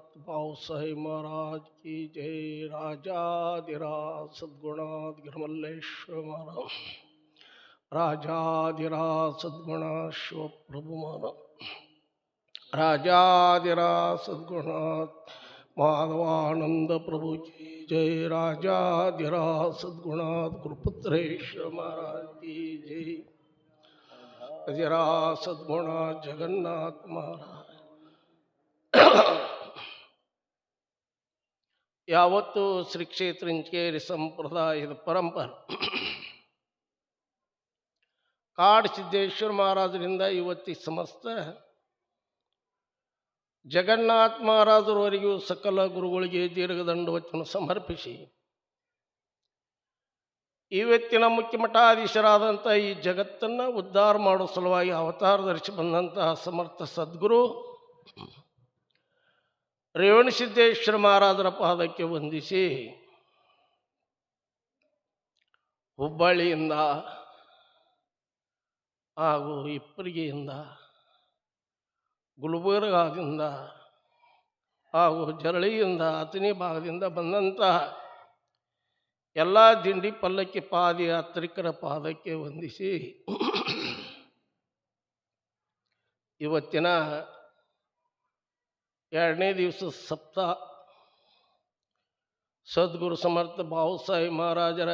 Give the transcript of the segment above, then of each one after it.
भाव साहेब महाराज की जय। राजा धिरा सद्गुणाद गिरमल्लेश्वर महाराज। राजा धिरा सद्गुणा शिव प्रभु महाराज। राजा धिरा सद्गुणात माधवानंद प्रभु की जय। राजा धिरा सद्गुणात गुरुपुत्रेश्वर महाराज की जय। जरा सद्गुणा जगन्नाथ महाराज। ಯಾವತ್ತು ಶ್ರೀ ಕ್ಷೇತ್ರ ಇಂಚೇರಿ ಸಂಪ್ರದಾಯದ ಪರಂಪರೆ. ಕಾಡ್ ಸಿದ್ದೇಶ್ವರ ಮಹಾರಾಜರಿಂದ ಇವತ್ತಿ ಸಮಸ್ತ ಜಗನ್ನಾಥ ಮಹಾರಾಜರವರೆಗೂ ಸಕಲ ಗುರುಗಳಿಗೆ ದೀರ್ಘದಂಡವತ್ತನ್ನು ಸಮರ್ಪಿಸಿ. ಇವತ್ತಿನ ಮುಖ್ಯ ಮಠಾಧೀಶರಾದಂಥ ಈ ಜಗತ್ತನ್ನು ಉದ್ಧಾರ ಮಾಡೋ ಸಲುವಾಗಿ ಅವತಾರ ಧರಿಸಿ ಬಂದಂತಹ ಸಮರ್ಥ ಸದ್ಗುರು ರೇವಣಸಿದ್ದೇಶ್ವರ ಮಹಾರಾಜರ ಪಾದಕ್ಕೆ ವಂದಿಸಿ ಹುಬ್ಬಳ್ಳಿಯಿಂದ ಹಾಗೂ ಇಪ್ಪರಿಗೆಯಿಂದ ಗುಲ್ಬರ್ಗಾದಿಂದ ಹಾಗೂ ಜರಳಿಯಿಂದ ಅತನಿ ಭಾಗದಿಂದ ಬಂದಂತಹ ಎಲ್ಲ ದಿಂಡಿ ಪಲ್ಲಕ್ಕಿ ಪಾದಯಾತ್ರಿಕರ ಪಾದಕ್ಕೆ ವಂದಿಸಿ ಇವತ್ತಿನ ಎರಡನೇ ದಿವಸ ಸಪ್ತ ಸದ್ಗುರು ಸಮರ್ಥ ಬಾಹುಸಾಹೇಬ್ ಮಹಾರಾಜರ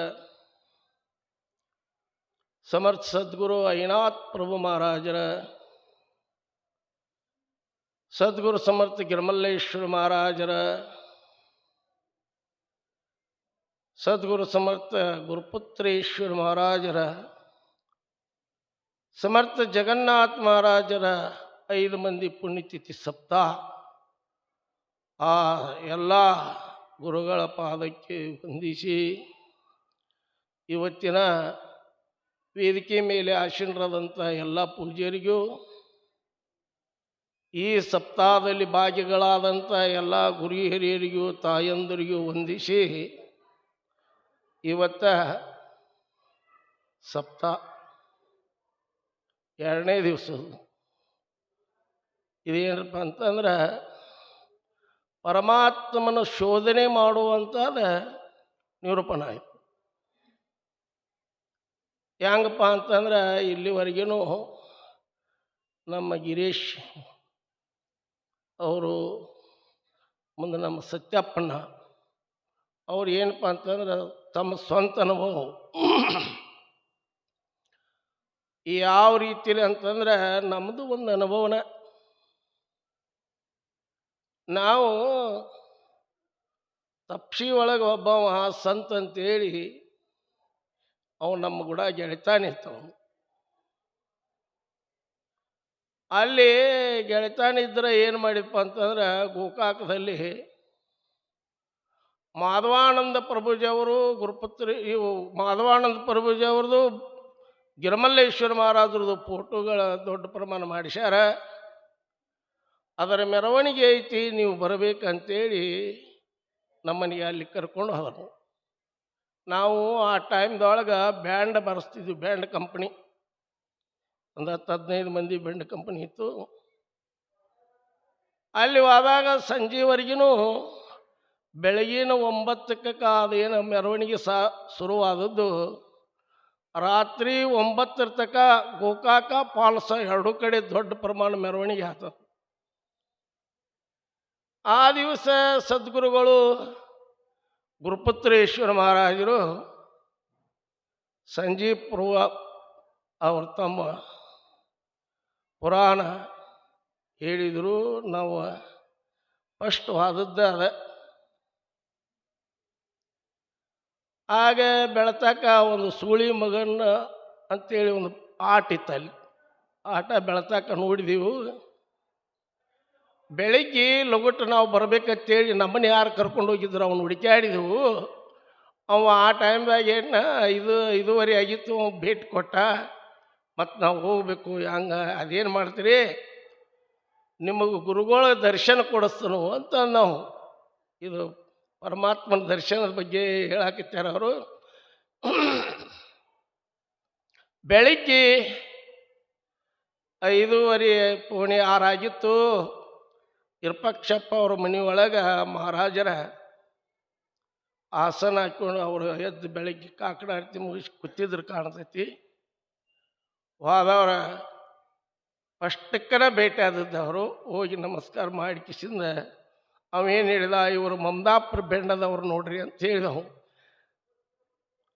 ಸಮರ್ಥ ಸದ್ಗುರು ಐನಾಥ್ ಪ್ರಭು ಮಹಾರಾಜರ ಸದ್ಗುರು ಸಮರ್ಥ ಗಿರ್ಮಲ್ಲೇಶ್ವರ ಮಹಾರಾಜರ ಸದ್ಗುರು ಸಮರ್ಥ ಗುರುಪುತ್ರೇಶ್ವರ ಮಹಾರಾಜರ ಸಮರ್ಥ ಜಗನ್ನಾಥ ಮಹಾರಾಜರ ಐದು ಮಂದಿ ಪುಣ್ಯತಿಥಿ ಸಪ್ತಾಹ ಆ ಎಲ್ಲ ಗುರುಗಳ ಪಾದಕ್ಕೆ ವಂದಿಸಿ ಇವತ್ತಿನ ವೇದಿಕೆ ಮೇಲೆ ಆಶೀನರಾದಂಥ ಎಲ್ಲ ಪೂಜ್ಯರಿಗೂ ಈ ಸಪ್ತಾಹದಲ್ಲಿ ಭಾಗಿಗಳಾದಂಥ ಎಲ್ಲ ಗುರು ಹಿರಿಯರಿಗೂ ತಾಯಂದರಿಗೂ ವಂದಿಸಿ ಇವತ್ತ ಸಪ್ತ ಎರಡನೇ ದಿವಸ ಇದೇನಪ್ಪ ಅಂತಂದ್ರೆ ಪರಮಾತ್ಮನ ಶೋಧನೆ ಮಾಡುವಂಥದ ನಿರೂಪಣ ಆಯಿತು ಹೆಂಗಪ್ಪ ಅಂತಂದ್ರೆ ಇಲ್ಲಿವರೆಗೂ ನಮ್ಮ ಗಿರೀಶ್ ಅವರು, ಮುಂದೆ ನಮ್ಮ ಸತ್ಯಪ್ಪಣ್ಣ ಅವ್ರು ಏನಪ್ಪ ಅಂತಂದ್ರೆ ತಮ್ಮ ಸ್ವಂತ ಅನುಭವ. ಯಾವ ರೀತಿಯಲ್ಲಿ ಅಂತಂದ್ರೆ ನಮ್ಮದು ಒಂದು ಅನುಭವನ ನಾವು ತಪ್ಸಿ ಒಳಗೆ ಒಬ್ಬವ ಸಂತ ಅಂತೇಳಿ ಅವನು ನಮ್ಮ ಕೂಡ ಗೆಳತಾನಿರ್ತವ ಅಲ್ಲಿ ಗೆಳತಾನಿದ್ರೆ ಏನು ಮಾಡಿಪ್ಪ ಅಂತಂದ್ರೆ ಗೋಕಾಕದಲ್ಲಿ ಮಾಧವಾನಂದ ಪ್ರಭುಜಿಯವರು ಗುರುಪುತ್ರಿ, ಇವು ಮಾಧವಾನಂದ ಪ್ರಭುಜಿಯವ್ರದ್ದು ಗಿರಮಲ್ಲೇಶ್ವರ ಮಹಾರಾಜರದು ಫೋಟೋಗಳ ದೊಡ್ಡ ಪ್ರಮಾಣ ಮಾಡಿಸ್ಯಾರ. ಅದರ ಮೆರವಣಿಗೆ ಐತಿ, ನೀವು ಬರಬೇಕಂತೇಳಿ ನಮ್ಮನಿಗೆ ಅಲ್ಲಿ ಕರ್ಕೊಂಡು ಹೋದರು ನಾವು ಆ ಟೈಮ್ದೊಳಗೆ ಬ್ಯಾಂಡ್ ಬರೆಸ್ತಿದ್ವಿ, ಬ್ಯಾಂಡ್ ಕಂಪ್ನಿ. ಒಂದು ಹತ್ತು ಹದಿನೈದು ಮಂದಿ ಬ್ಯಾಂಡ್ ಕಂಪ್ನಿ ಇತ್ತು. ಅಲ್ಲಿ ಹೋದಾಗ ಸಂಜೆವರೆಗೂ ಬೆಳಗಿನ ಒಂಬತ್ತಕ್ಕೆ ಅದೇನು ಮೆರವಣಿಗೆ ಸಾ ಶುರುವಾದದ್ದು. ರಾತ್ರಿ ಒಂಬತ್ತರ ತನಕ ಗೋಕಾಕ ಪಾಲ್ಸ ಎರಡೂ ಕಡೆ ದೊಡ್ಡ ಪ್ರಮಾಣ ಮೆರವಣಿಗೆ ಆತದ. ಆ ದಿವಸ ಸದ್ಗುರುಗಳು ಗುರುಪುತ್ರೇಶ್ವರ ಮಹಾರಾಜರು ಸಂಜೀವ್ ಪೂರ್ವ ಅವ್ರ ತಮ್ಮ ಪುರಾಣ ಹೇಳಿದರು. ನಾವು ಫಸ್ಟ್ ಅದ. ಆಗ ಬೆಳತಕ್ಕ ಒಂದು ಸೂಳಿ ಮಗನ ಅಂತೇಳಿ ಒಂದು ಆಟ ಇತ್ತು ಅಲ್ಲಿ ಆಟ ಬೆಳತಕ್ಕ ನೋಡಿದೆವು. ಬೆಳಿಗ್ಗೆ ಲಗುಟ್ಟು ನಾವು ಬರಬೇಕಂತೇಳಿ ನಮ್ಮನ್ನ ಯಾರು ಕರ್ಕೊಂಡು ಹೋಗಿದ್ರು, ಅವನು ಹುಡುಕ್ಯಾಡಿದೆವು. ಅವ ಆ ಟೈಮ್ದಾಗ ಏನು, ಇದು, ಇದುವರೆ ಆಗಿತ್ತು, ಭೇಟಿ ಕೊಟ್ಟ. ಮತ್ತು ನಾವು ಹೋಗಬೇಕು, ಹಂಗೆ, ಅದೇನು ಮಾಡ್ತೀರಿ? ನಿಮಗೆ ಗುರುಗಳ ದರ್ಶನ ಕೊಡಿಸ್ತನು ಅಂತ ನಾವು ಇದು ಪರಮಾತ್ಮನ ದರ್ಶನದ ಬಗ್ಗೆ ಹೇಳಾಕತ್ಯಾರ ಅವರು. ಬೆಳಿಗ್ಗೆ ಐದೂವರೆ ಪೋಣೆ ಆರಾಗಿತ್ತು ಇರ್ಪಕ್ಷಪ್ಪ ಅವ್ರ ಮನೆಯೊಳಗೆ ಮಹಾರಾಜರ ಆಸನ ಹಾಕೊಂಡು ಅವರು ಎದ್ದು ಬೆಳಗ್ಗೆ ಕಾಕಡ ಆರತಿ ಮುಗಿಸಿ ಕೂತಿದ್ರು ಕಾಣ್ತೈತಿ. ಹೋದವ್ರ ಫಸ್ಟಕ್ಕನ ಭೇಟಿ ಆದದ್ದು ಅವರು. ಹೋಗಿ ನಮಸ್ಕಾರ ಮಾಡಿ ಕಿಸಿಂದ ಅವೇನು ಹೇಳಿದ, ಇವರು ಮಮದಾಪುರ ಬೆಂಡದವ್ರು ನೋಡ್ರಿ ಅಂತ ಹೇಳಿದವು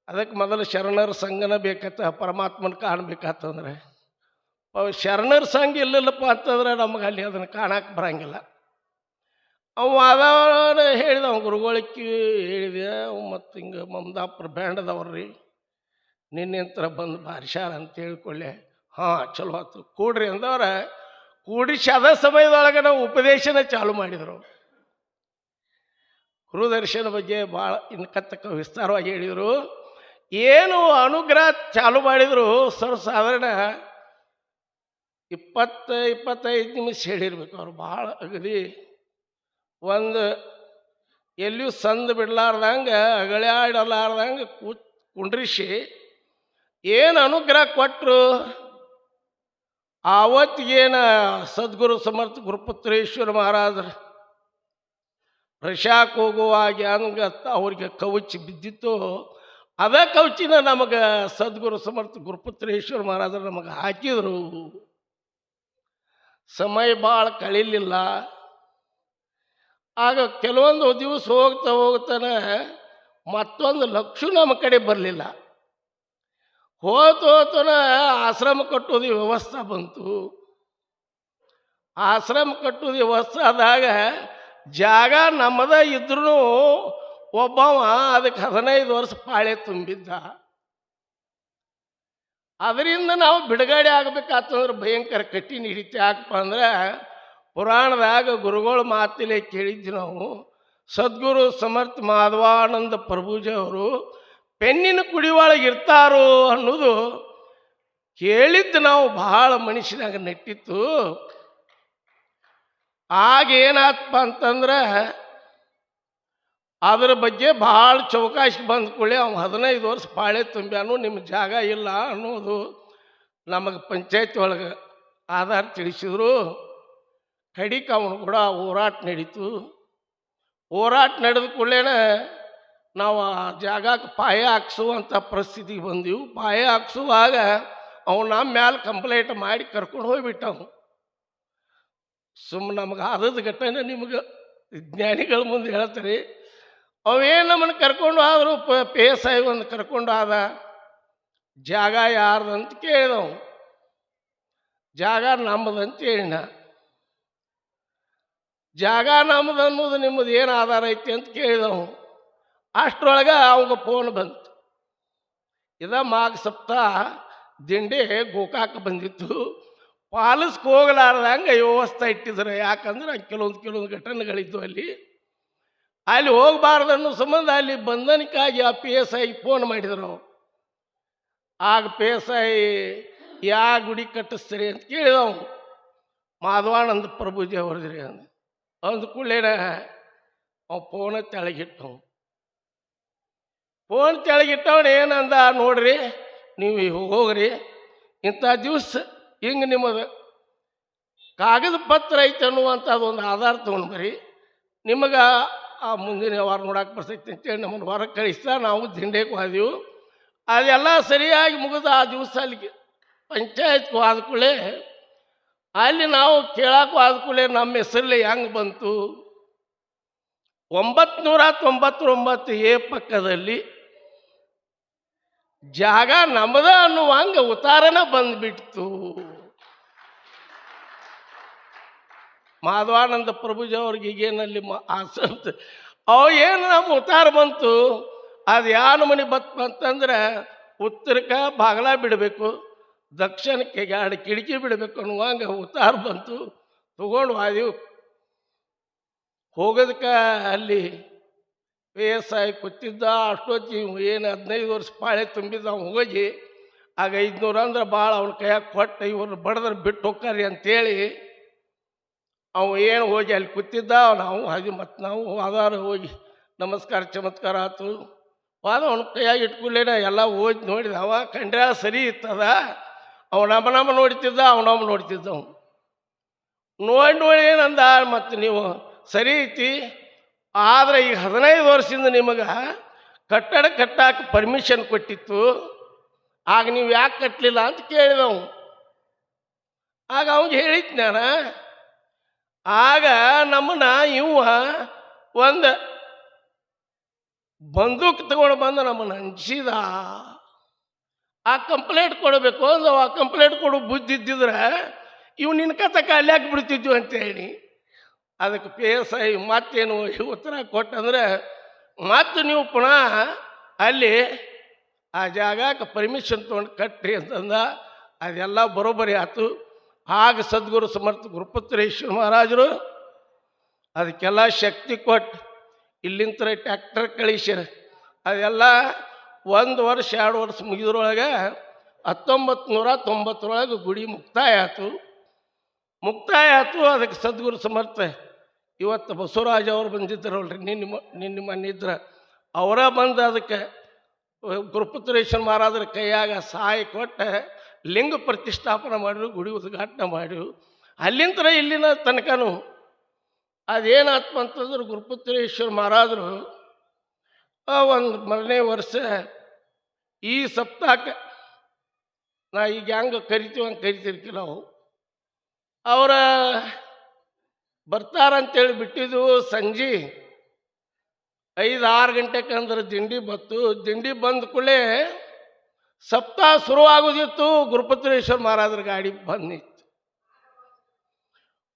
ಅದಕ್ಕೆ ಮೊದಲು ಶರಣರ ಸಂಘನ ಬೇಕತ್ತ, ಪರಮಾತ್ಮನ ಕಾಣಬೇಕಾತಂದ್ರೆ. ಶರಣರ ಸಂಘ ಇಲ್ಲಲ್ಲಪ್ಪ ಅಂತಂದ್ರೆ ನಮಗೆ ಅಲ್ಲಿ ಅದನ್ನು ಕಾಣಕ್ಕೆ ಬರಂಗಿಲ್ಲ. ಅವ ಅದಾವ ಹೇಳಿದ ಅವ ಗುರುಗಳಿಕೆ, ಹೇಳಿದೆ ಮತ್ತು ಹಿಂಗೆ ಮಮದಾಪುರ ಬ್ಯಾಂಡದವ್ರಿ ನಿನ್ನೆಂತರ ಬಂದು ಬಾರಿಸ್ಯಾರ ಅಂತ ಹೇಳ್ಕೊಳ್ಳೆ ಹಾಂ, ಚಲೋ ಆಯ್ತು ಕೂಡ್ರಿ ಅಂದವ್ರ ಕೂಡಿಸಿ ಅದ ಸಮಯದೊಳಗೆ ನಾವು ಉಪದೇಶನ ಚಾಲು ಮಾಡಿದರು. ಗುರುದರ್ಶನ ಬಗ್ಗೆ ಭಾಳ ಇನ್ಕತ್ತಕ್ಕ ವಿಸ್ತಾರವಾಗಿ ಹೇಳಿದರು. ಏನು ಅನುಗ್ರಹ ಚಾಲು ಮಾಡಿದರು, ಸರ್ ಸಾಧಾರಣ ಇಪ್ಪತ್ತು, ಇಪ್ಪತ್ತೈದು ನಿಮಿಷ ಹೇಳಿರ್ಬೇಕು ಅವ್ರು ಭಾಳ ಅಗದಿ ಒಂದು ಎಲ್ಲಿಯೂ ಸಂದು ಬಿಡ್ಲಾರ್ದಂಗೆ ಅಗಳ್ಯಾಡಲಾರ್ದಂಗೆ ಕೂ ಕುಂಡ್ರಿಸಿ ಏನು ಅನುಗ್ರಹ ಕೊಟ್ಟರು ಆವತ್ತಿಗೇನು ಸದ್ಗುರು ಸಮರ್ಥ ಗುರುಪುತ್ರೇಶ್ವರ ಮಹಾರಾಜರು ಪ್ರಶಾಕ್ ಹೋಗುವಾಗ ಹಂಗೆ ಅವ್ರಿಗೆ ಕವಚಿ ಬಿದ್ದಿತ್ತು. ಅದೇ ಕವಚಿನ ನಮಗೆ ಸದ್ಗುರು ಸಮರ್ಥ ಗುರುಪುತ್ರೇಶ್ವರ ಮಹಾರಾಜರು ನಮಗೆ ಹಾಕಿದರು. ಸಮಯ ಭಾಳ ಕಳೀಲಿಲ್ಲ. ಆಗ ಕೆಲವೊಂದು ದಿವಸ ಹೋಗ್ತಾ ಹೋಗ್ತಾನೆ ಮತ್ತೊಂದು ಲಕ್ಷ ನಮ್ಮ ಕಡೆ ಬರಲಿಲ್ಲ. ಹೋತ ಹೋತನ ಆಶ್ರಮ ಕಟ್ಟೋದು ವ್ಯವಸ್ಥೆ ಬಂತು. ಆಶ್ರಮ ಕಟ್ಟೋದು ವ್ಯವಸ್ಥೆ ಆದಾಗ ಜಾಗ ನಮ್ಮದ ಇದ್ರೂ ಒಬ್ಬವ ಅದಕ್ಕೆ ಹದಿನೈದು ವರ್ಷ ಪಾಳೆ ತುಂಬಿದ್ದ. ಅದರಿಂದ ನಾವು ಬಿಡುಗಡೆ ಆಗಬೇಕಾತಂದ್ರೆ ಭಯಂಕರ ಕಟ್ಟಿ ಹಿಡಿತೆ ಯಾಕಪ್ಪ ಅಂದ್ರೆ ಪುರಾಣದಾಗ ಗುರುಗಳ ಮಾತಿಲೆ ಕೇಳಿದ್ದು ನಾವು, ಸದ್ಗುರು ಸಮರ್ಥ ಮಾಧವಾನಂದ ಪ್ರಭುಜಿ ಅವರು ಪೆನ್ನಿನ ಕುಡಿಯೊಳಗೆ ಇರ್ತಾರೋ ಅನ್ನೋದು ಕೇಳಿದ್ದು ನಾವು ಬಹಳ ಮನುಷ್ಯನಾಗ ನೆಟ್ಟಿತ್ತು. ಆಗ ಏನಾತಪ್ಪ ಅಂತಂದ್ರೆ ಅದ್ರ ಬಗ್ಗೆ ಭಾಳ ಚೌಕಾಶಿ ಬಂದ್ಕೊಳ್ಳಿ ಅವ್ನು ಹದಿನೈದು ವರ್ಷ ಪಾಳೆ ತುಂಬ್ಯಾನು ನಿಮ್ಮ ಜಾಗ ಇಲ್ಲ ಅನ್ನೋದು ನಮಗೆ ಪಂಚಾಯತ್ ಒಳಗೆ ಆಧಾರ ತಿಳಿಸಿದ್ರು. ಕಡಿಕ ಅವನು ಕೂಡ ಹೋರಾಟ ನಡೀತು. ಹೋರಾಟ ನಡೆದ ಕೂಡಲೇ ನಾವು ಆ ಜಾಗಕ್ಕೆ ಪಾಯ ಹಾಕ್ಸುವಂಥ ಪರಿಸ್ಥಿತಿಗೆ ಬಂದೆವು. ಪಾಯ ಹಾಕ್ಸುವಾಗ ಅವ್ನು ನಮ್ಮ ಮ್ಯಾಲೆ ಕಂಪ್ಲೇಂಟ್ ಮಾಡಿ ಕರ್ಕೊಂಡು ಹೋಗ್ಬಿಟ್ಟವು ಸುಮ್ಮನೆ ನಮಗೆ ಆದದ ಘಟನೆ ನಿಮಗೆ ವಿಜ್ಞಾನಿಗಳ ಮುಂದೆ ಹೇಳ್ತಾರೆ. ಅವೇನು ನಮ್ಮನ್ನು ಕರ್ಕೊಂಡು ಆದರೂ ಪ ಪಿ ಒಂದು ಕರ್ಕೊಂಡು ಆದ ಜಾಗ ಯಾರ್ದಂತ ಕೇಳಿದವು ಜಾಗ ನಮ್ಮದಂತ ಹೇಳಿನ. ಜಾಗ ನಮ್ದು ಅನ್ನೋದು ನಿಮ್ಮದು ಏನು ಆಧಾರ ಐತಿ ಅಂತ ಕೇಳಿದವು ಅಷ್ಟರೊಳಗೆ ಅವಾಗ ಫೋನ್ ಬಂತು. ಇದ ಮಾಘ ಸಪ್ತಾಹ ದಿಂಡೆ ಗೋಕಾಕ ಬಂದಿತ್ತು. ಪಾಲಿಸ್ಗೆ ಹೋಗಲಾರ್ದಂಗೆ ವ್ಯವಸ್ಥೆ ಇಟ್ಟಿದ್ರು. ಯಾಕಂದ್ರೆ ಕೆಲವೊಂದು ಕೆಲವೊಂದು ಘಟನೆಗಳಿದ್ದು ಅಲ್ಲಿ. ಅಲ್ಲಿ ಹೋಗಬಾರ್ದು ಅನ್ನೋ ಸಂಬಂಧ ಅಲ್ಲಿ ಬಂಧನಕ್ಕಾಗಿ ಆ ಪಿ ಎಸ್ ಐ ಫೋನ್ ಮಾಡಿದ್ರು. ಆಗ ಪಿ ಎಸ್ ಐ ಯಾ ಗುಡಿ ಕಟ್ಟಿಸ್ತೀರಿ ಅಂತ ಕೇಳಿದವು ಮಾಧವಾನಂದ ಪ್ರಭುಜಿ ಅವ್ರದ್ರಿ ಅಂದ. ಅಂದ ಕೂಡಲೇನ ಅವ ಫೋನ ತೆಳಗಿಟ್ಟವು. ಫೋನ್ ತೆಳಗಿಟ್ಟವನು ಏನಂದ ನೋಡ್ರಿ, ನೀವು ಹೋಗಿರಿ, ಇಂಥ ದಿವಸ ಹಿಂಗೆ ನಿಮ್ಮದು ಕಾಗದ ಪತ್ರ ಐತೆ ಅನ್ನುವಂಥದ್ದು ಒಂದು ಆಧಾರ ತೊಗೊಂಡು ಬರ್ರಿ ನಿಮಗೆ ಆ ಮುಂದಿನ ವಾರ ನೋಡಕ್ಕೆ ಬರ್ತೈತಿ ಅಂತೇಳಿ ನಮ್ಮನ್ನು ಹೊರಗೆ ಕಳಿಸ್ತಾ ನಾವು ದಿಂಡೆಗೆ ಹೋದೆವು. ಅದೆಲ್ಲ ಸರಿಯಾಗಿ ಮುಗಿದ ಆ ದಿವಸ ಅಲ್ಲಿಗೆ ಪಂಚಾಯತ್ಗೆ ಹೋದ ಕೂಡಲೇ ಅಲ್ಲಿ ನಾವು ಕೇಳಕ್ಕೂ ಆದ ನಮ್ಮ ಹೆಸರಲ್ಲಿ ಹೆಂಗೆ ಬಂತು? ಒಂಬತ್ನೂರ ತೊಂಬತ್ತೊಂಬತ್ತು ಎ ಪಕ್ಕದಲ್ಲಿ ಜಾಗ ನಮ್ಮದ ಅನ್ನುವಂಗ ಉತ್ತಾರನ ಬಂದ್ಬಿಡ್ತು. ಮಾಧವಾನಂದ ಪ್ರಭುಜ ಅವ್ರಿಗೆ ಈಗೇನಲ್ಲಿ ಅಂತ ಅವು ಏನು ನಮ್ಮ ಉತ್ತಾರ ಬಂತು? ಅದು ಯಾವ ಮನೆ ಬತ್ ಅಂತಂದ್ರೆ ಉತ್ತರಕ್ಕೆ ಬಾಗಲ ಬಿಡಬೇಕು. ದಕ್ಷಿಣಕ್ಕೆ ಗಾಡಿ ಕಿಟಕಿ ಬಿಡಬೇಕು ಅನ್ನುವಂಗೆ ಉತ್ತಾರ ಬಂತು. ತಗೊಂಡು ಹೋದೆವು ಹೋಗೋದಕ್ಕೆ ಅಲ್ಲಿ ಪಿ ಎಸ್ ಐ ಕೂತಿದ್ದ ಅಷ್ಟೊತ್ತಿ ಏನು ಹದಿನೈದು ವರ್ಷ ಪಾಳೆ ತುಂಬಿದ್ದ ಅವ್ನು ಹೋಗಿ. ಆಗ ಐದುನೂರು ಅಂದ್ರೆ ಭಾಳ ಅವ್ನ ಕೈಯಾಗ ಕೊಟ್ಟು ಇವ್ರು ಬಡದ್ರೆ ಬಿಟ್ಟು ಹೋಗ್ತಾರೆ ಅಂತೇಳಿ ಅವ ಏನು ಹೋಗಿ ಅಲ್ಲಿ ಕೂತಿದ್ದ, ನಾವು ಹಾಗೆ ಮತ್ತು ನಾವು ಆಧಾರ ಹೋಗಿ ನಮಸ್ಕಾರ, ಚಮತ್ಕಾರ ಆಯ್ತು ಪಾದ ಅವ್ನ ಕೈಯಾಗಿ ಇಟ್ಕೊಳ್ಳೇನ ಎಲ್ಲ ಹೋಗಿ ನೋಡಿದ, ಅವ ಕಂಡ್ರೆ ಸರಿ ಇತ್ತದ. ಅವ ನಮ್ಮ ನಮ್ಮ ನೋಡ್ತಿದ್ದ ಅವನಮ್ಮ ನೋಡ್ತಿದ್ದ ಅವನು ನೋಡಿ ನೋಡಿ ಏನಂದ ಮತ್ತು ನೀವು? ಸರಿ ಐತಿ. ಆದರೆ ಈಗ ಹದಿನೈದು ವರ್ಷದಿಂದ ನಿಮಗೆ ಕಟ್ಟಡ ಕಟ್ಟಾಕ ಪರ್ಮಿಷನ್ ಕೊಟ್ಟಿತ್ತು. ಆಗ ನೀವು ಯಾಕೆ ಕಟ್ಟಲಿಲ್ಲ ಅಂತ ಕೇಳಿದವು. ಆಗ ಅವಂಗೆ ಹೇಳಿತ್ತು ನಾನು. ಆಗ ನಮ್ಮನ್ನ ಇವ ಒಂದು ಬಂದೂಕ್ ತಗೊಂಡು ಬಂದು ನಮ್ಮನ್ನು ಹಂಚಿದ ಆ ಕಂಪ್ಲೇಂಟ್ ಕೊಡಬೇಕು ಅಂದ್ರೆ ಆ ಕಂಪ್ಲೇಂಟ್ ಕೊಡು ಬುದ್ಧಿ ಇದ್ದಿದ್ರೆ ಇವು ನಿನ್ನ ಅಲ್ಲಿ ಬಿಡ್ತಿದ್ವಿ ಅಂತ ಅಂತೇಳಿ ಅದಕ್ಕೆ ಪಿ ಎಸ್ ಐ ಮತ್ತೇನು ಉತ್ತರ ಕೊಟ್ಟಂದ್ರೆ, ಮತ್ತೆ ನೀವು ಪುನಃ ಅಲ್ಲಿ ಆ ಜಾಗಕ್ಕೆ ಪರ್ಮಿಷನ್ ತೊಗೊಂಡು ಕಟ್ಟಿ ಅಂತಂದ. ಅದೆಲ್ಲ ಬರೋಬ್ಬರಿ ಆಯ್ತು. ಆಗ ಸದ್ಗುರು ಸಮರ್ಥ ಗುರುಪುತ್ರೇಶ್ವರ ಮಹಾರಾಜರು ಅದಕ್ಕೆಲ್ಲ ಶಕ್ತಿ ಕೊಟ್ಟು, ಇಲ್ಲಿಂತರ ಟ್ಯಾಕ್ಟರ್ ಕಳಿಸ್ಯಾರ ಅದೆಲ್ಲ ಒಂದು ವರ್ಷ, ಎರಡು ವರ್ಷ ಮುಗಿದ್ರೊಳಗೆ ಹತ್ತೊಂಬತ್ತು ನೂರ ತೊಂಬತ್ತರೊಳಗೆ ಗುಡಿ ಮುಕ್ತಾಯ ಆಯಿತು ಮುಕ್ತಾಯ ಆಯಿತು ಅದಕ್ಕೆ ಸದ್ಗುರು ಸಮರ್ಥ. ಇವತ್ತು ಬಸವರಾಜ ಅವರು ಬಂದಿದ್ದರಲ್ರಿ, ನಿನ್ನ ನಿನ್ನ ಮನ್ನಿದ್ರ ಅವರ ಬಂದು ಅದಕ್ಕೆ ಗುರುಪುತ್ರೇಶ್ವರ ಮಹಾರಾಜರ ಕೈಯಾಗ ಸಹಾಯ ಕೊಟ್ಟು ಲಿಂಗ ಪ್ರತಿಷ್ಠಾಪನೆ ಮಾಡಿದ್ರು ಗುಡಿ ಉದ್ಘಾಟನೆ ಮಾಡಿರು. ಅಲ್ಲಿಂದ ಇಲ್ಲಿನ ತನಕನೂ ಅದೇನಾತ್ಮ ಅಂತಂದ್ರೆ ಗುರುಪುತ್ರೇಶ್ವರ ಮಹಾರಾಜರು ಒಂದು ಮರನೇ ವರ್ಷ, ಈ ಸಪ್ತಾಕ ನಾ ಈಗ ಹೆಂಗೆ ಕರಿತೀವಿ ಅಂತ ಕರಿತಿರ್ತೀವಿ ನಾವು. ಅವರ ಬರ್ತಾರಂತೇಳಿ ಬಿಟ್ಟಿದ್ದು ಸಂಜೆ ಐದು ಆರು ಗಂಟೆಗೆ ಅಂದ್ರೆ ದಿಂಡಿ ಬತ್ತು ದಿಂಡಿ ಬಂದ ಕೂಡಲೇ ಸಪ್ತಾಹ ಶುರುವಾಗೋದಿತ್ತು ಗುರುಪತ್ರೇಶ್ವರ ಮಹಾರಾಜರ ಗಾಡಿ ಬಂದಿತ್ತು.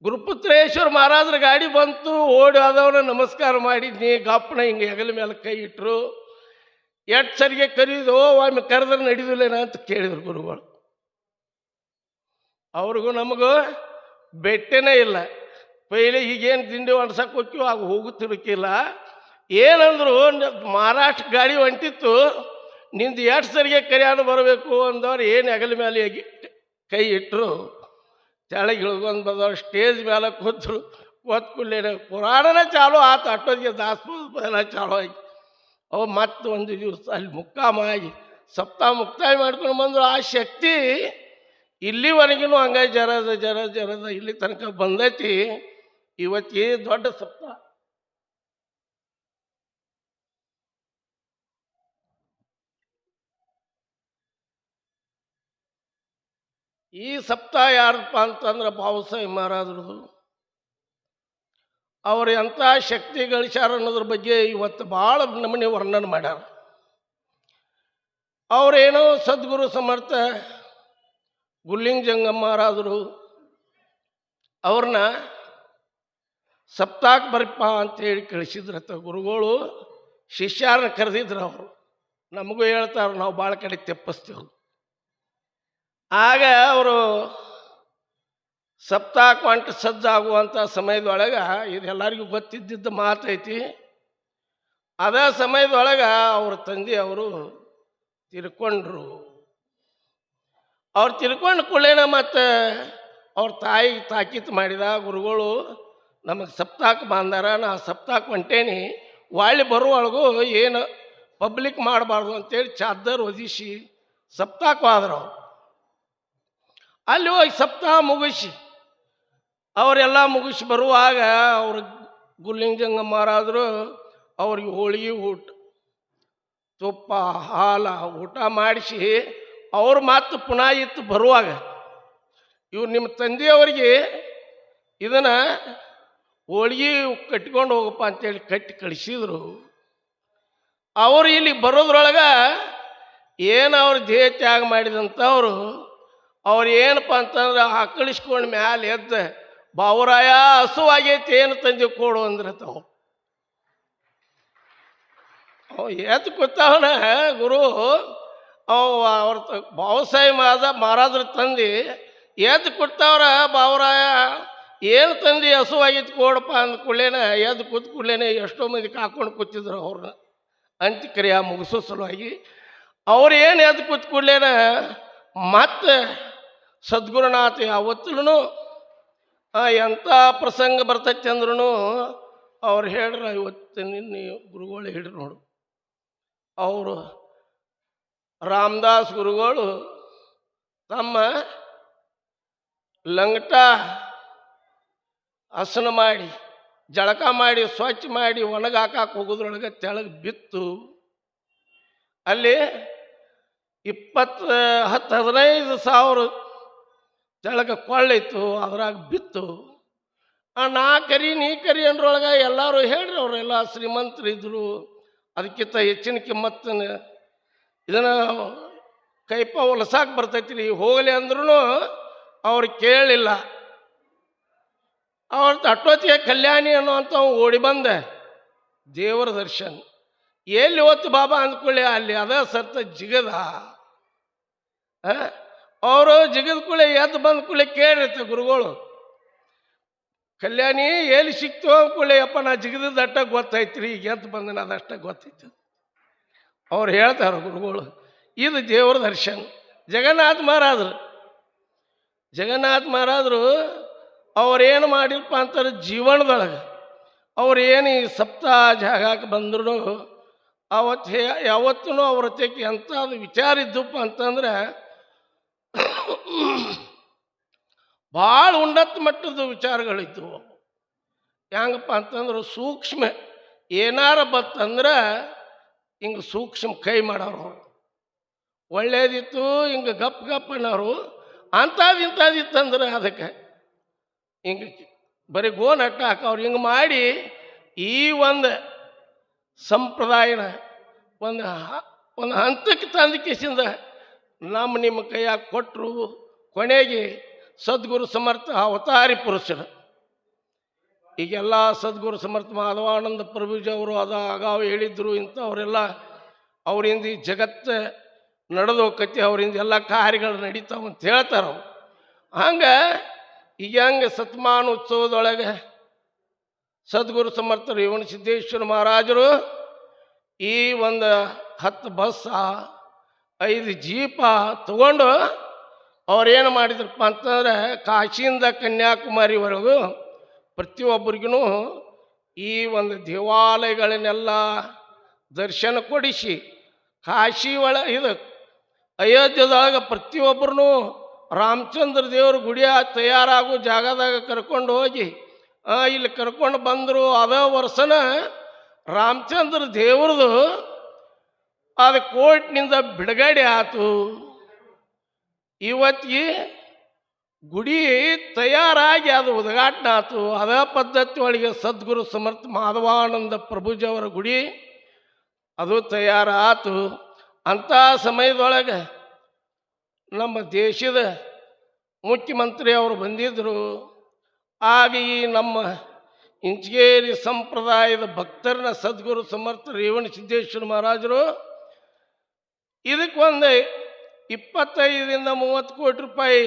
ಗುರುಪುತ್ರೇಶ್ವರ ಮಹಾರಾಜರ ಗಾಡಿ ಬಂತು, ಓಡಿ ಆದವನ ನಮಸ್ಕಾರ ಮಾಡಿದ್ನಿ. ಗಪ್ಪನ ಹಿಂಗೆ ಹೆಗಲ ಮೇಲೆ ಕೈ ಇಟ್ಟರು ಎಷ್ಟು ಸರಿಗೆ ಕರೀದು ಒಮ್ಮೆ ಕರೆದ್ರೆ ನಡೀದಿಲ್ಲೇನ ಅಂತ ಕೇಳಿದ್ರು ಗುರುಗಳು. ಅವ್ರಿಗೂ ನಮಗೂ ಬೆಟ್ಟೆನೇ ಇಲ್ಲ. ಪೈಲೆ ಈಗೇನು ತಿಂಡಿ ಒಣಸಕ್ಕೆ ಹೋಗ್ತೀವಿ ಆಗ ಹೋಗುತ್ತಿರಕ್ಕಿಲ್ಲ ಏನಂದ್ರು ಮಹಾರಾಷ್ಟ್ರ ಗಾಡಿ ಹೊಂಟಿತ್ತು. ನಿಂದು ಎಷ್ಟು ಸರಿಗೆ ಕರಿಯಾನು ಬರಬೇಕು ಅಂದವ್ರು ಏನು ಹೆಗಲ ಮೇಲೆ ಕೈ ಇಟ್ಟರು ಕೆಳಗೆ ಇಳ್ಕೊಂಡು ಬಂದವ್ರು ಸ್ಟೇಜ್ ಮೇಲೆ ಕೂತರು. ಕೂತ್ ಕೂಡಲೇ ಪುರಾಣನೇ ಚಾಲು, ಆತು ದಾಸೋಹ ಎಲ್ಲ ಚಾಲು ಆಗಿ ಅವು ಮತ್ತೆ ಒಂದು ದಿವಸ ಅಲ್ಲಿ ಮುಕ್ಕಾಮಾಗಿ ಸಪ್ತಾಹ ಮುಕ್ತಾಯ ಮಾಡ್ಕೊಂಡು ಬಂದರು. ಆ ಶಕ್ತಿ ಇಲ್ಲಿವರೆಗೂ ಹಂಗೆ ಜರದ ಜರ ಜರದ ಇಲ್ಲಿ ತನಕ ಬಂದೈತಿ. ಇವತ್ತೇ ದೊಡ್ಡ ಸಪ್ತಾಹ. ಈ ಸಪ್ತಾಹ ಯಾರಪ್ಪ ಅಂತಂದ್ರೆ ಬಾಬಾಸಾಹೇಬ್ ಮಹಾರಾಜರದು ಅವ್ರು ಎಂಥ ಶಕ್ತಿ ಗಳಿಸ್ಯಾರ ಅನ್ನೋದ್ರ ಬಗ್ಗೆ ಇವತ್ತು ಭಾಳ ನಮೂನೆ ವರ್ಣನೆ ಮಾಡ್ಯಾರ. ಅವರೇನೋ ಸದ್ಗುರು ಸಮರ್ಥ ಗುಲ್ಲಿಂಗ್ ಜಂಗಮ್ಮ ಮಹಾರಾಜರು. ಅವ್ರನ್ನ ಸಪ್ತಾಕ್ ಬರಪ್ಪ ಅಂತೇಳಿ ಕಳಿಸಿದ್ರತ್ತ ಗುರುಗಳು, ಶಿಷ್ಯಾರನ್ನ ಕರೆದಿದ್ರು ಅವರು. ನಮಗೂ ಹೇಳ್ತಾರೆ, ನಾವು ಭಾಳ ಕಡೆ ತೆಪ್ಪಿಸ್ತೇವೆ. ಆಗ ಅವರು ಸಪ್ತಾಹ ಹೊಂಟು ಸಜ್ಜಾಗುವಂಥ ಸಮಯದೊಳಗೆ ಇದೆಲ್ಲರಿಗೂ ಗೊತ್ತಿದ್ದಿದ್ದ ಮಾತೈತಿ. ಅದೇ ಸಮಯದೊಳಗೆ ಅವ್ರ ತಂದೆ ಅವರು ತಿರ್ಕೊಂಡ್ರು. ಅವ್ರು ತಿರ್ಕೊಂಡು ಕೂಡಲೇನ ಮತ್ತು ಅವ್ರ ತಾಯಿಗೆ ತಾಕೀತು ಮಾಡಿದ, ಗುರುಗಳು ನಮಗೆ ಸಪ್ತಾಕ್ ಬಂದಾರ, ನಾ ಸಪ್ತಾಕ್ ಹೊಂಟೇನಿ ವಾಳಿ ಬರುವೊಳಗೂ ಏನು ಪಬ್ಲಿಕ್ ಮಾಡಬಾರ್ದು ಅಂತೇಳಿ ಚಾದರ್ ಒದಿಸಿ ಸಪ್ತಾಹಕ್ಕೆ ಹೋದ್ರು ಅಲ್ಲಿ ಹೋಗಿ ಸಪ್ತಾಹ ಮುಗಿಸಿ, ಅವರೆಲ್ಲ ಮುಗಿಸಿ ಬರುವಾಗ ಅವ್ರ ಗುಲ್ಲಿಂಗಂಗ ಮಾರಾದರು ಅವ್ರಿಗೆ ಹೋಳಿಗೆ ಊಟ, ತುಪ್ಪ, ಹಾಲ ಊಟ ಮಾಡಿಸಿ ಅವ್ರ ಮಾತು ಪುನಃ ಇತ್ತು ಬರುವಾಗ. ಇವ್ರು ನಿಮ್ಮ ತಂದೆಯವರಿಗೆ ಇದನ್ನು ಹೋಳಿಗೆ ಕಟ್ಕೊಂಡು ಹೋಗಪ್ಪ ಅಂತೇಳಿ ಕಟ್ಟಿ ಕಳಿಸಿದ್ರು. ಅವರು ಇಲ್ಲಿ ಬರೋದ್ರೊಳಗೆ ಏನು ಅವ್ರು ತ್ಯಾಗ ಮಾಡಿದಂಥವ್ರು ಅವ್ರು ಏನಪ್ಪ ಅಂತಂದ್ರೆ ಆಕಳಿಸ್ಕೊಂಡು ಮ್ಯಾಲೆ ಎದ್ದು, ಬಾವುರಾಯ, ಹಸುವಾಗೈತಿ, ಏನು ತಂದೆ ಕೊಡು ಅಂದ್ರೆ ತಾವು ಅವ ಎದ್ದು ಕೂತವನ ಗುರು, ಅವ ಅವ್ರ ಬಾವುಸಾಯಿ ಮಾದ ಮಹಾರಾಜ್ರ ತಂದೆ, ಎದ್ದು ಕೊಡ್ತಾವ್ರ ಬಾವರಾಯ, ಏನು ತಂದು ಹಸುವಾಗಿತ್ತು ಕೊಡಪ್ಪ ಅಂದ ಕೂಡಲೇನೆ, ಎದ್ದು ಕೂತ್ ಕೂಡಲೇನೆ ಎಷ್ಟೋ ಮಂದಿ ಕಾಕೊಂಡು ಕೂತಿದ್ರು ಅವ್ರನ್ನ ಅಂತ್ಯಕ್ರಿಯೆ ಮುಗಿಸೋ ಸಲುವಾಗಿ, ಅವ್ರು ಏನು ಎದ್ದು ಕೂತ್ ಕೂಡಲೇನೆ, ಮತ್ತೆ ಸದ್ಗುರುನಾಥ ಯಾವತ್ತೂ ಎಂಥ ಪ್ರಸಂಗ ಬರ್ತೈತೆ ಅಂದ್ರೂ ಅವ್ರು ಹೇಳ್ರ, ಇವತ್ತು ನಿನ್ನೆ ಗುರುಗಳು ಹೇಳ್ರಿ ನೋಡು. ಅವರು ರಾಮದಾಸ್ ಗುರುಗಳು ತಮ್ಮ ಲಂಗಟ ಹಸನ ಮಾಡಿ, ಜಳಕ ಮಾಡಿ, ಸ್ವಚ್ಛ ಮಾಡಿ ಒಣಗಾಕಕ್ಕೆ ಹೋಗೋದ್ರೊಳಗೆ ತೆಳಗೆ ಬಿತ್ತು. ಅಲ್ಲಿ ಇಪ್ಪತ್ತು ಹತ್ತು ಹದಿನೈದು ಸಾವಿರ ತೆಳಗೆ ಕೊಳ್ಳಿತ್ತು ಅದ್ರಾಗ ಬಿತ್ತು. ಆ ನಾ ಕರಿ, ನೀ ಕರಿ ಅಂದ್ರೊಳಗೆ ಎಲ್ಲರೂ ಹೇಳ್ರಿ ಅವರೆಲ್ಲ ಶ್ರೀಮಂತರಿದ್ರು. ಅದಕ್ಕಿಂತ ಹೆಚ್ಚಿನ ಕಿಮ್ಮತ್ತಿನ ಇದನ್ನು ಕೈಪ ಹೊಲಸಾಕ್ ಬರ್ತೈತಿ ರೀ ಹೋಗಲಿ ಅಂದ್ರೂ ಅವ್ರು ಕೇಳಲಿಲ್ಲ ಅವ್ರ ಅಟ್ಟೋತಿಗೆ ಕಲ್ಯಾಣಿ ಅನ್ನುವಂಥ ಓಡಿ ಬಂದೆ ದೇವರ ದರ್ಶನ್. ಎಲ್ಲಿ ಓದ್ತು ಬಾಬಾ ಅಂದ್ಕೊಳ್ಳಿ, ಅಲ್ಲಿ ಅದ ಸತ್ತ ಜಿಗದ. ಅವರು ಜಿಗದ ಕೂಳೆ ಎದ್ದು ಬಂದ ಕೂಳೆ ಕೇಳಿರ್ತ ಗುರುಗಳು. ಕಲ್ಯಾಣಿ, ಎಲ್ಲಿ ಸಿಕ್ತು? ಅಂದ್ಕೊಳ್ಳಿ ಅಪ್ಪ ನಾ ಜಿಗದದ್ದು ಅಟ್ಟ ಗೊತ್ತೈತ್ರಿ, ಈಗ ಎದ್ದು ಬಂದನ ಅದಷ್ಟ ಗೊತ್ತಾಯ್ತು ಅವ್ರು ಹೇಳ್ತಾರೆ ಗುರುಗಳು, ಇದು ದೇವರ ದರ್ಶನ, ಜಗನ್ನಾಥ ಮಹಾರಾಜರು. ಜಗನ್ನಾಥ ಮಹಾರಾಜರು, ಅವ್ರೇನು ಮಾಡಿರಪ್ಪ ಅಂತಾರೆ ಜೀವನದೊಳಗೆ. ಅವ್ರು ಏನು ಈ ಸಪ್ತಾಹ ಜಾಗಕ್ಕೆ ಬಂದ್ರು ಅವತ್ತು ಯಾವತ್ತೂ ಅವ್ರ ತೆಗೆ ಎಂಥದ್ದು ವಿಚಾರ ಇದ್ದಪ್ಪ ಅಂತಂದ್ರೆ ಭಾಳ ಉನ್ನತ ಮಟ್ಟದ ವಿಚಾರಗಳಿದ್ದವು ಹೆಂಗಪ್ಪ ಅಂತಂದ್ರೆ ಸೂಕ್ಷ್ಮ, ಏನಾರ ಬತ್ತಂದ್ರೆ ಹಿಂಗೆ ಸೂಕ್ಷ್ಮ ಕೈ ಮಾಡೋರು. ಒಳ್ಳೇದಿತ್ತು, ಹಿಂಗೆ ಗಪ್ ಗಪ್ ಅನ್ನೋರು. ಅಂಥದ್ದು ಇಂಥದ್ದಿತ್ತಂದ್ರೆ ಅದಕ್ಕೆ ಹಿಂಗೆ ಬರೀ ಗೋನ್ ಅಟ್ಟ ಹಾಕೋರು ಹಿಂಗೆ ಮಾಡಿ ಈ ಒಂದು ಸಂಪ್ರದಾಯನ ಒಂದು ಒಂದು ಹಂತಕ್ಕೆ ತಂದ ಕಿಸಿಂದ ನಮ್ಮ ನಿಮ್ಮ ಕೈಯಾಗ ಕೊಟ್ಟರು ಕೊನೆಗೆ ಸದ್ಗುರು ಸಮರ್ಥ ಅವತಾರಿ ಪುರುಷರು. ಈಗೆಲ್ಲ ಸದ್ಗುರು ಸಮರ್ಥ ಮಾಧವಾನಂದ ಪ್ರಭುಜಿ ಅವರು ಅದ ಆಗಾವ ಹೇಳಿದ್ರು ಇಂಥವರೆಲ್ಲ ಅವರಿಂದ ಈ ಜಗತ್ತು ನಡೆದು ಹೋಗತಿ ಅವರಿಂದ ಎಲ್ಲ ಕಾರ್ಯಗಳು ನಡೀತಾವ ಅಂತ ಹೇಳ್ತಾರೆ ಅವ್ರು. ಹಂಗೆ ಈಗ ಹೆಂಗೆ ಸತ್ಮಾನೋತ್ಸವದೊಳಗೆ ಸದ್ಗುರು ಸಮರ್ಥ ರೇವಣ ಸಿದ್ದೇಶ್ವರ ಮಹಾರಾಜರು ಈ ಒಂದು ಹತ್ತು ಬಸ್ಸ ಐದು ಜೀಪ ತಗೊಂಡು ಅವ್ರೇನು ಮಾಡಿದ್ರಪ್ಪ ಅಂತಂದ್ರೆ ಕಾಶಿಯಿಂದ ಕನ್ಯಾಕುಮಾರಿವರೆಗೂ ಪ್ರತಿಯೊಬ್ಬರಿಗೂ ಈ ಒಂದು ದೇವಾಲಯಗಳನ್ನೆಲ್ಲ ದರ್ಶನ ಕೊಡಿಸಿ ಕಾಶಿ ಒಳ ಇದು ಅಯೋಧ್ಯದೊಳಗೆ ಪ್ರತಿಯೊಬ್ಬರೂ ರಾಮಚಂದ್ರ ದೇವ್ರ ಗುಡಿಯ ತಯಾರಾಗೋ ಜಾಗದಾಗ ಕರ್ಕೊಂಡು ಹೋಗಿ ಇಲ್ಲಿ ಕರ್ಕೊಂಡು ಬಂದರು ಅದೇ ವರ್ಷನ ರಾಮಚಂದ್ರ ದೇವ್ರದು ಅದು ಕೋರ್ಟ್ನಿಂದ ಬಿಡುಗಡೆ ಆತು. ಇವತ್ತಿಗೆ ಗುಡಿ ತಯಾರಾಗಿ ಅದು ಉದ್ಘಾಟನೆ ಆತು. ಅದ ಪದ್ಧತಿ ಒಳಗೆ ಸದ್ಗುರು ಸಮರ್ಥ ಮಾಧವಾನಂದ ಪ್ರಭುಜವರ ಗುಡಿ ಅದು ತಯಾರಾತು. ಅಂಥ ಸಮಯದೊಳಗೆ ನಮ್ಮ ದೇಶದ ಮುಖ್ಯಮಂತ್ರಿ ಅವರು ಬಂದಿದ್ದರು ಆಗ ಈ ನಮ್ಮ ಇಂಚಗೇರಿ ಸಂಪ್ರದಾಯದ ಭಕ್ತರನ್ನ ಸದ್ಗುರು ಸಮರ್ಥ ರೇವಣ ಸಿದ್ದೇಶ್ವರ ಮಹಾರಾಜರು ಇದಕ್ಕೊಂದು ಇಪ್ಪತ್ತೈದರಿಂದ ಮೂವತ್ತು ಕೋಟಿ ರೂಪಾಯಿ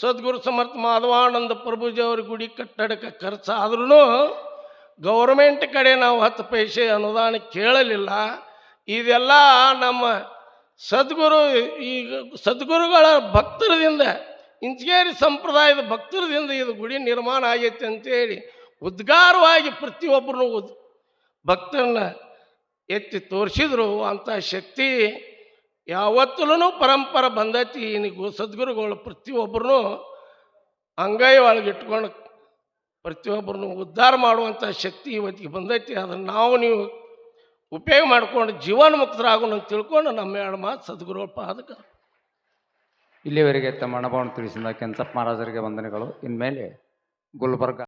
ಸದ್ಗುರು ಸಮರ್ಥ ಮಾಧವಾನಂದ ಪ್ರಭುಜಿಯವ್ರ ಗುಡಿ ಕಟ್ಟಡಕ್ಕೆ ಖರ್ಚಾದ್ರೂ ಗೌರ್ಮೆಂಟ್ ಕಡೆ ನಾವು ಹತ್ತು ಪೈಸೆ ಅನುದಾನ ಕೇಳಲಿಲ್ಲ. ಇದೆಲ್ಲ ನಮ್ಮ ಸದ್ಗುರು ಈಗ ಸದ್ಗುರುಗಳ ಭಕ್ತರದಿಂದ ಇಂಚಗೇರಿ ಸಂಪ್ರದಾಯದ ಭಕ್ತರದಿಂದ ಇದು ಗುಡಿ ನಿರ್ಮಾಣ ಆಗೈತೆ ಅಂತೇಳಿ ಉದ್ಗಾರವಾಗಿ ಪ್ರತಿಯೊಬ್ಬರನ್ನು ಉದ್ ಭಕ್ತರನ್ನ ಎತ್ತಿ ತೋರಿಸಿದ್ರು ಅಂಥ ಶಕ್ತಿ ಯಾವತ್ತೂ ಪರಂಪರೆ ಬಂದೈತಿ. ಇನಿಗೂ ಸದ್ಗುರುಗಳು ಪ್ರತಿಯೊಬ್ಬರೂ ಅಂಗೈ ಒಳಗೆ ಇಟ್ಕೊಂಡು ಪ್ರತಿಯೊಬ್ಬರನ್ನು ಉದ್ಧಾರ ಮಾಡುವಂಥ ಶಕ್ತಿ ಇವತ್ತಿಗೆ ಬಂದೈತಿ. ಅದನ್ನು ನಾವು ನೀವು ಉಪಯೋಗ ಮಾಡ್ಕೊಂಡು ಜೀವನ ಮುಕ್ತರಾಗೋಣ ಅಂತ ತಿಳ್ಕೊಂಡು ನಮ್ಮ ಎರಡು ಮಾತು ಸದ್ಗುರುಗಳ ಪಾದಕ. ಇಲ್ಲಿಯವರೆಗೆ ತಮ್ಮ ಅನುಭವವನ್ನು ತಿಳಿಸಿದ ಕೆಂಚಪ್ಪ ಮಹಾರಾಜರಿಗೆ ವಂದನೆಗಳು. ಇನ್ಮೇಲೆ ಗುಲ್ಬರ್ಗ